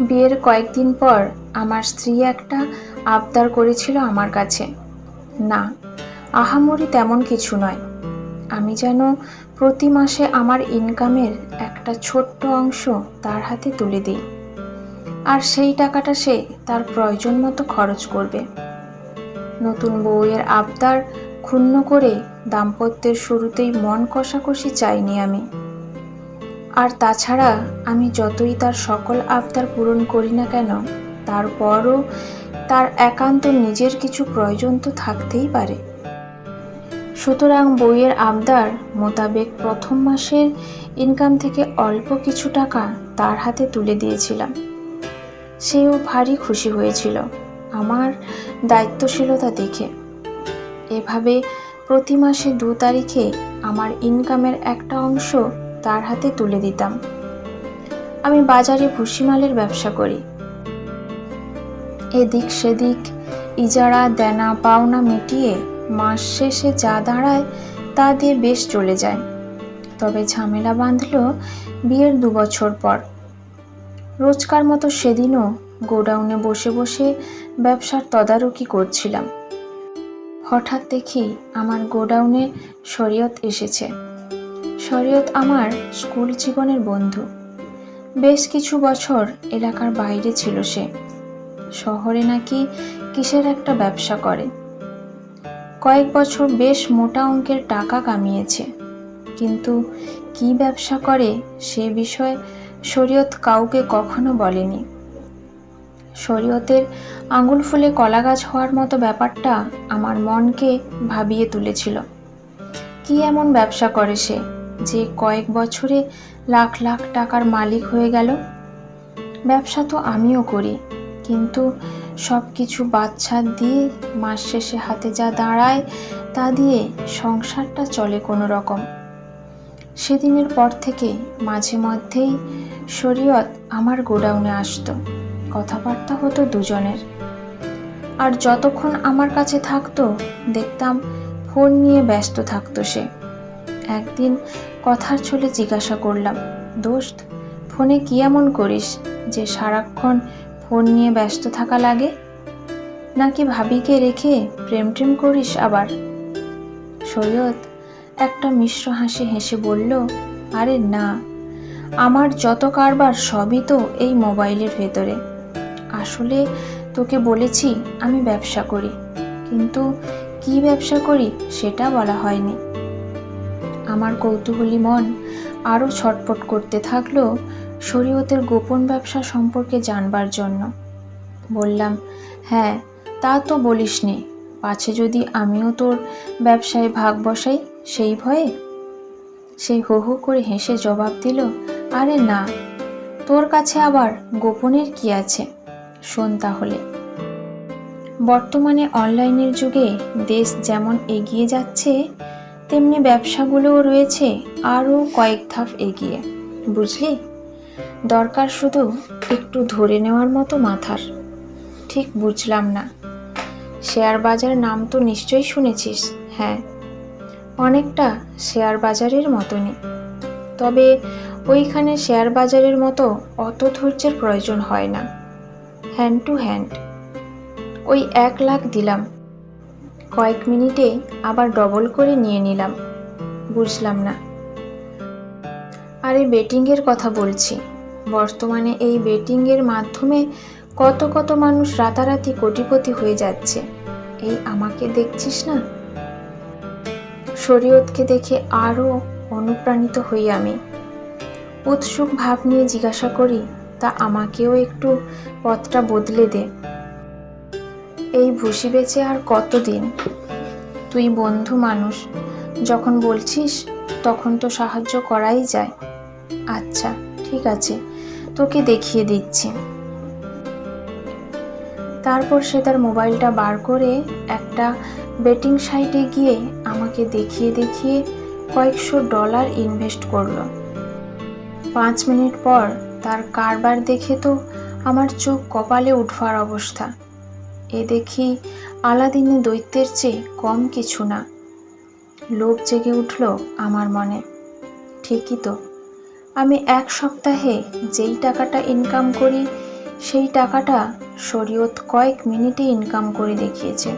বিয়ের কয়েকদিন পর আমার স্ত্রী একটা আবদার করেছিল আমার কাছে। না, আহামরি তেমন কিছু নয়। আমি যেন প্রতি মাসে আমার ইনকামের একটা ছোট্ট অংশ তার হাতে তুলে দিই। আর সেই টাকাটা সে তার প্রয়োজন মতো খরচ করবে। নতুন বউয়ের আবদার ক্ষুণ্ণ করে দাম্পত্যের শুরুতেই মন কষাকষি চাইনি আমি। আর তাছাড়া আমি যতই তার সকল আবদার পূরণ করি না কেন, তারপরও তার একান্ত নিজের কিছু প্রয়োজন তো থাকতেই পারে। সুতরাং বইয়ের আবদার মোতাবেক প্রথম মাসের ইনকাম থেকে অল্প কিছু টাকা তার হাতে তুলে দিয়েছিলাম। সেও ভারী খুশি হয়েছিল আমার দায়িত্বশীলতা দেখে। এভাবে প্রতি মাসে দু তারিখে আমার ইনকামের একটা অংশ তার হাতে তুলে দিতাম। আমি বাজারে ভুসিমালের ব্যবসা করি। এদিক সেদিক ইজারা, দেনা, পাওনা মিটিয়ে মাস শেষে যা দাঁড়ায় তা দিয়ে বেশ চলে যায়। তবে ঝামেলা বাঁধল বিয়ের দু বছর পর। রোজকার মতো সেদিনও গোডাউনে বসে বসে ব্যবসার তদারকি করছিলাম। হঠাৎ দেখি আমার গোডাউনে শরীয়ত এসেছে। শরীয়ত আমার স্কুল জীবনের বন্ধু। বেশ কিছু বছর এলাকার বাইরে ছিল সে। শহরে নাকি কিসের একটা ব্যবসা করে। কয়েক বছর বেশ মোটা অঙ্কের টাকা কামিয়েছে। কিন্তু কি ব্যবসা করে সে বিষয়ে শরীয়ত কাউকে কখনো বলেনি। শরীয়তের আঙুল ফুলে কলা গাছ হওয়ার মতো ব্যাপারটা আমার মনকে ভাবিয়ে তুলেছিল। কি এমন ব্যবসা করে সে? যে কয়েক বছরে লাখ লাখ টাকার মালিক হয়ে গেল। ব্যবসা তো আমিও করি, কিন্তু সব কিছু বাচ্চা দিয়ে মাস শেষে হাতে যা দাঁড়ায় তা দিয়ে সংসারটা চলে কোনো রকম সেদিনের পর থেকে মাঝে মধ্যেই শরীয়ত আমার গোডাউনে আসতো, কথাবার্তা হতো দুজনের। আর যতক্ষণ আমার কাছে থাকতো, দেখতাম ফোন নিয়ে ব্যস্ত থাকতো সে। একদিন কথার ছলে জিজ্ঞাসা করলাম, দোস্ত, ফোনে কি এমন করিস যে সারাক্ষণ ফোন নিয়ে ব্যস্ত থাকা লাগে? নাকি ভাবিকে রেখে প্রেম টেম করিস আবার? সৈয়দ একটা মিশ্র হাসি হেসে বলল, আরে না, আমার যত কারবার সবই তো এই মোবাইলের ভেতরে। আসলে তোকে বলেছি আমি ব্যবসা করি, কিন্তু কি ব্যবসা করি সেটা বলা হয়নি। আমার কৌতূহলী মন আরও ছটপট করতে থাকল শরীয়তের গোপন ব্যবসা সম্পর্কে জানবার জন্য। বললাম হ্যাঁ তা তো বলিসনি। পাছে যদি আমিও তোর ব্যবসায় ভাগ বসাই, সেই ভয়ে? সে হো হো করে হেসে জবাব দিল, আরে না, তোর কাছে আবার গোপনের কি আছে? শোন তাহলে। বর্তমানে অনলাইনের যুগে দেশ যেমন এগিয়ে যাচ্ছে তেমনি ব্যবসাগুলোও রয়েছে, আরও কয়েক ধাপ এগিয়ে। বুঝলি? দরকার শুধু একটু ধরে নেওয়ার মতো মাথার। ঠিক বুঝলাম না। শেয়ার বাজার নাম তো নিশ্চয়ই শুনেছিস হ্যাঁ? অনেকটা শেয়ার বাজারের মতনই। তবে ওইখানে শেয়ার বাজারের মতো অত ধৈর্যের প্রয়োজন হয় না। Hand to hand. ওই এক লাখ দিলাম। কয়েক মিনিটে আবার ডবল করে নিয়ে নিলাম। বুঝলাম না। আর এই বেটিংয়ের কথা বলছি। বর্তমানে এই বেটিংয়ের মাধ্যমে কত কত মানুষ রাতারাতি কোটিপতি হয়ে যাচ্ছে। এই আমাকে দেখছিস না? শরীয়তকে দেখে আরও অনুপ্রাণিত হই আমি। উৎসুক ভাব নিয়ে জিজ্ঞাসা করি, তা আমাকেও একটু পথটা বদলে দে। এই ভুসি বেচে আর কতদিন? তুই বন্ধু মানুষ, যখন বলছিস তখন তো সাহায্য করাই যায়। আচ্ছা ঠিক আছে, তোকে দেখিয়ে দিচ্ছি। তারপর সে তার মোবাইলটা বার করে একটা বেটিং সাইটে গিয়ে আমাকে দেখিয়ে দেখিয়ে কয়েকশো ডলার ইনভেস্ট করল। পাঁচ মিনিট পর তার কারবার দেখে তো আমার চোখ কপালে উঠবার অবস্থা। দেখি আলাদিনে দৈত্যের চেয়ে কম কিছু না। লোভ জেগে উঠল আমার মনে। ঠিকই তো। আমি এক সপ্তাহে যেই টাকাটা ইনকাম করি, সেই টাকাটা শরীয়ত কয়েক মিনিটে ইনকাম করে দেখিয়েছে।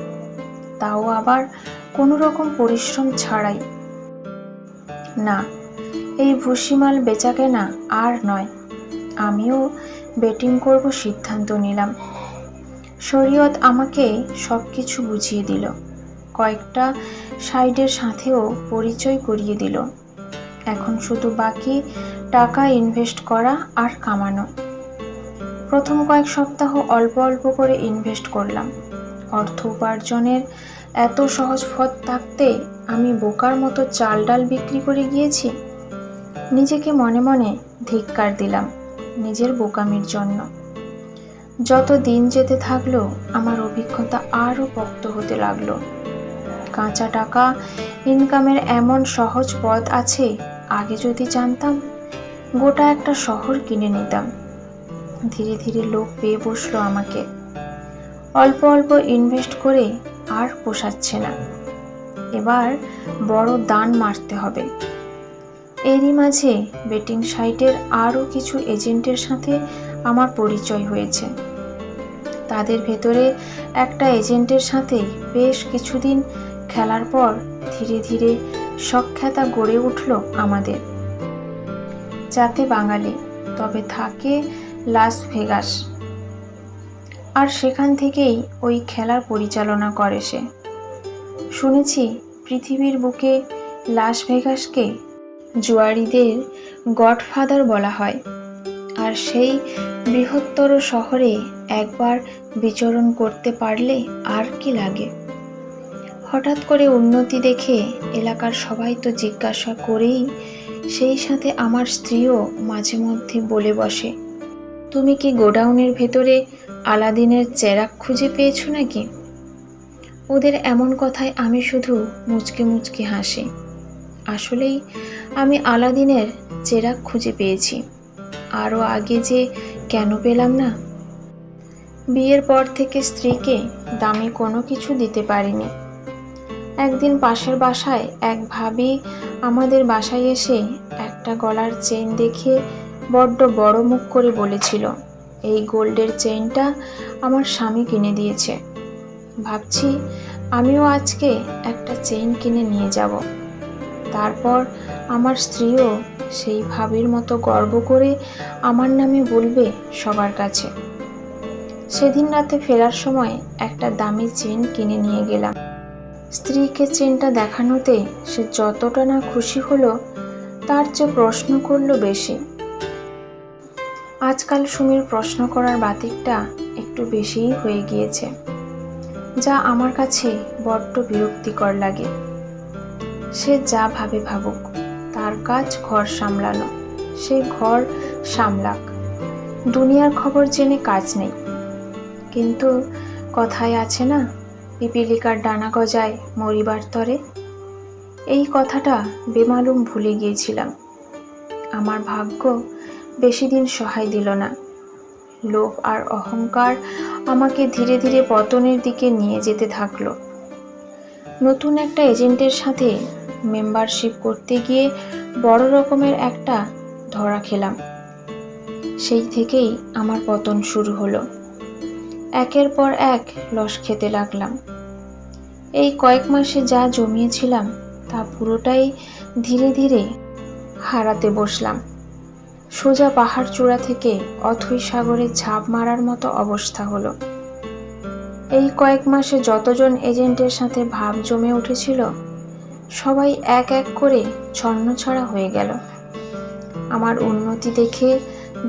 তাও আবার কোনো রকম পরিশ্রম ছাড়াই। না, এই ভুসিমাল বেচাকেনা আর নয়। আমিও বেটিং করব সিদ্ধান্ত নিলাম। শরীয়ত আমাকে সব কিছু বুঝিয়ে দিল। কয়েকটা সাইডের সাথেও পরিচয় করিয়ে দিল। এখন শুধু বাকি টাকা ইনভেস্ট করা আর কামানো। প্রথম কয়েক সপ্তাহ অল্প অল্প করে ইনভেস্ট করলাম। অর্থ উপার্জনের এত সহজ পথ থাকতে আমি বোকার মতো চাল ডাল বিক্রি করে গিয়েছি। নিজেকে মনে মনে ধিক্কার দিলাম নিজের বোকামির জন্য। যত দিন যেতে থাকল, আমার অভিজ্ঞতা আরও পোক্ত হতে লাগল। কাঁচা টাকা, ইনকামের এমন সহজ পথ আছে, আগে যদি জানতাম, গোটা একটা শহর কিনে নিতাম। ধীরে ধীরে লোক পেয়ে বসল আমাকে। অল্প অল্প ইনভেস্ট করে আর পোষাচ্ছে না। এবার বড় দান মারতে হবে। এরই মাঝে বেটিং সাইটের আরও কিছু এজেন্টের সাথে আমার পরিচয় হয়েছে। তাদের ভেতরে একটা এজেন্টের সাথে বেশ কিছুদিন খেলার পর ধীরে ধীরে সখ্যাতা গড়ে উঠল আমাদের। যাতে বাঙালি, তবে থাকে লাস ভেগাস আর সেখান থেকেই ওই খেলার পরিচালনা করে সে। শুনেছি পৃথিবীর বুকে লাস ভেগাসকে জুয়ারিদের গডফাদার বলা হয়। আর সেই বৃহত্তর শহরে একবার বিচরণ করতে পারলে আর কি লাগে? হঠাৎ করে উন্নতি দেখে এলাকার সবাই তো জিজ্ঞাসা করেই সেই সাথে আমার স্ত্রীও মাঝে মধ্যে বলে বসে, তুমি কি গোডাউনের ভেতরে আলাদিনের চেরাক খুঁজে পেয়েছ নাকি? ওদের এমন কথায় আমি শুধু মুচকে মুচকে হাসি। আসলেই আমি আলাদিনের চেরাক খুঁজে পেয়েছি। আরও আগে যে কেন পেলাম না? বিয়ের পর থেকে স্ত্রীকে দামি কোনো কিছু দিতে পারিনি। একদিন পাশের বাসায় এক ভাবি আমাদের বাসায় এসে একটা গলার চেন দেখে বড্ড বড় মুখ করে বলেছিল, এই গোল্ডের চেইনটা আমার স্বামী কিনে দিয়েছে। ভাবছি আমিও আজকে একটা চেইন কিনে নিয়ে যাব। তারপর আমার স্ত্রীও সেই ভাবির মতো গর্ব করে আমার নামে বলবে সবার কাছে। সেদিন রাতে ফেরার সময় একটা দামি চেন কিনে নিয়ে গেলাম। স্ত্রীকে চেনটা দেখানোতে সে যতটা না খুশি হলো, তার চেয়ে প্রশ্ন করল বেশি। আজকাল সুমির প্রশ্ন করার বাতিকটা একটু বেশিই হয়ে গিয়েছে, যা আমার কাছে বড্ড বিরক্তিকর লাগে। সে যা ভাবে ভাবুক, তার কাজ ঘর সামলানো, সে ঘর সামলাক। দুনিয়ার খবর জেনে কাজ নেই। কিন্তু কথায় আছে না, পিপিলিকার ডানা গজায় মরিবার তরে। এই কথাটা বেমালুম ভুলে গিয়েছিলাম। আমার ভাগ্য বেশি দিন সহায় দিল না। লোভ আর অহংকার আমাকে ধীরে ধীরে পতনের দিকে নিয়ে যেতে থাকল। নতুন একটা এজেন্টের সাথে মেম্বারশিপ করতে গিয়ে বড় রকমের একটা ধরা খেলাম। সেই থেকেই আমার পতন শুরু হলো। একের পর এক লস খেতে লাগলাম। এই কয়েক মাসে যা জমিয়েছিলাম, তা পুরোটাই ধীরে ধীরে হারাতে বসলাম। সোজা পাহাড় চূড়া থেকে অথই সাগরে ঝাঁপ মারার মতো অবস্থা হলো। এই কয়েক মাসে যতজন এজেন্টের সাথে ভাব জমে উঠেছিল সবাই এক এক করে ছন্নছাড়া হয়ে গেল। আমার উন্নতি দেখে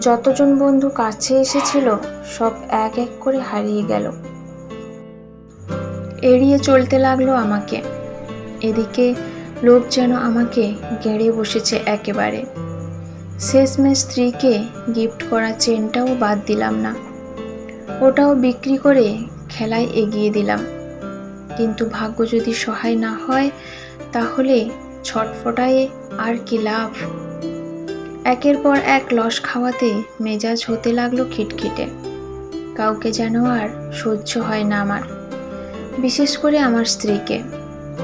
যতজন বন্ধু কাছে এসেছিল, সব এক এক করে হারিয়ে গেল। এড়িয়ে চলতে লাগল আমাকে। এদিকে লোক যেন আমাকে গেড়ে বসেছে একেবারে। শেষমেশ স্ত্রীকে গিফট করা চেনটাও বাদ দিলাম না। ওটাও বিক্রি করে খেলায় এগিয়ে দিলাম। কিন্তু ভাগ্য যদি সহায় না হয় তাহলে ছটফটায়ে আর কি লাভ? একের পর এক লস খাওয়াতে মেজাজ হতে লাগল খিটখিটে। কাউকে যেন আর সহ্য হয় না আমার, বিশেষ করে আমার স্ত্রীকে।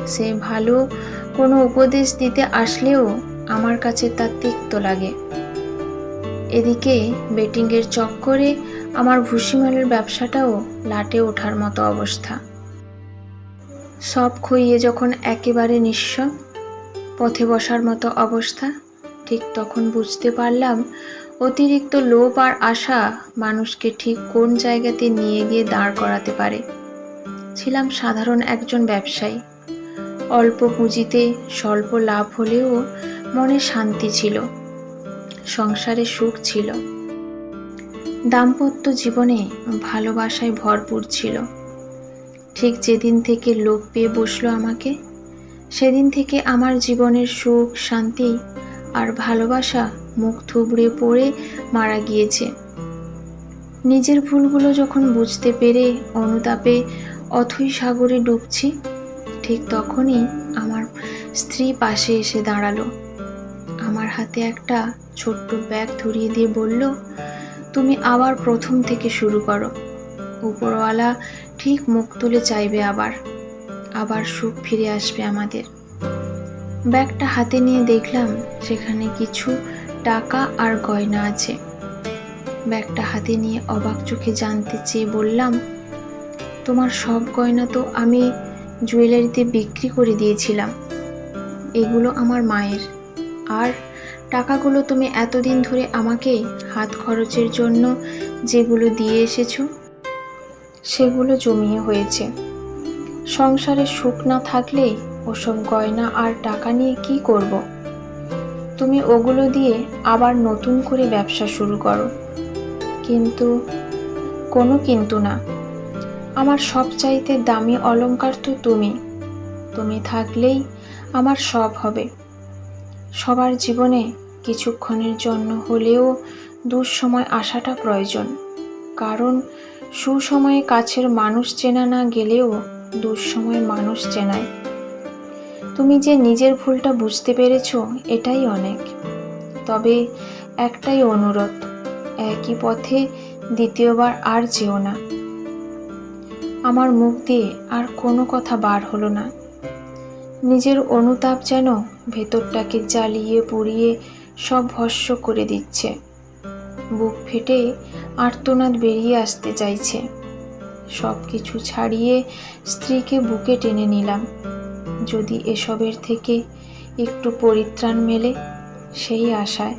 সে ভালো কোনো উপদেশ দিতে আসলেও আমার কাছে তা তিক্ত লাগে। এদিকে বেটিংয়ের চক্করে আমার ভুসিমালের ব্যবসাটাও লাটে ওঠার মতো অবস্থা। সব খুইয়ে যখন একেবারে নিঃস্ব, পথে বসার মতো অবস্থা, ঠিক তখন বুঝতে পারলাম অতিরিক্ত লোভ আর আশা মানুষকে ঠিক কোন জায়গাতে নিয়ে গিয়ে দাঁড় করাতে পারে। ছিলাম সাধারণ একজন ব্যবসায়ী। অল্প পুঁজিতে স্বল্প লাভ হলেও মনে শান্তি ছিল। সংসারে সুখ ছিল। দাম্পত্য জীবনে ভালোবাসায় ভরপুর ছিল। ঠিক যেদিন থেকে লোভ পেয়ে বসল আমাকে, সেদিন থেকে আমার জীবনের সুখ, শান্তি আর ভালোবাসা মুখ থুবড়ে পড়ে মারা গিয়েছে। নিজের ভুলগুলো যখন বুঝতে পেরে অনুতাপে অথই সাগরে ডুবছি, ঠিক তখনই আমার স্ত্রী পাশে এসে দাঁড়াল। আমার হাতে একটা ছোট্ট ব্যাগ ধরিয়ে দিয়ে বলল, তুমি আবার প্রথম থেকে শুরু করো। উপরওয়ালা ঠিক মুখ তুলে চাইবে আবার। আবার সুখ ফিরে আসবে আমাদের। ব্যাগটা হাতে নিয়ে দেখলাম সেখানে কিছু টাকা আর গয়না আছে। ব্যাগটা হাতে নিয়ে অবাক চোখে জানতে চেয়ে বললাম, তোমার সব গয়না তো আমি জুয়েলারিতে বিক্রি করে দিয়েছিলাম। এগুলো আমার মায়ের। আর টাকাগুলো তুমি এতদিন ধরে আমাকে হাত খরচের জন্য যেগুলো দিয়ে এসেছ সেগুলো জমিয়ে হয়েছে। সংসারে সুখ না থাকলে ওসব গয়না আর টাকা নিয়ে কি করব। তুমি ওগুলো দিয়ে আবার নতুন করে ব্যবসা শুরু করো। কিন্তু, কোনো কিন্তু না। আমার সব চাইতে দামি অলংকার তো তুমি। তুমি থাকলেই আমার সব হবে। সবার জীবনে কিছুক্ষণের জন্য হলেও দুঃসময় আসাটা প্রয়োজন। কারণ সুসময়ে কাছের মানুষ চেনা না গেলেও দুঃসময়ে মানুষ চেনায়। তুমি যে নিজের ভুলটা বুঝতে পেরেছ, এটাই অনেক। তবে একটাই অনুরোধ, একই পথে দ্বিতীয়বার আর যেও না। আমার মুখ দিয়ে আর কোনো কথা বার হলো না। নিজের অনুতাপ যেন ভেতরটাকে জ্বালিয়ে পুড়িয়ে সব ভস্য করে দিচ্ছে। বুক ফেটে আর্তনাদ বেরিয়ে আসতে চাইছে। সব কিছু ছাড়িয়ে স্ত্রীকে বুকে টেনে নিলাম। যদি এসবের থেকে একটু পরিত্রাণ মেলে, সেই আশায়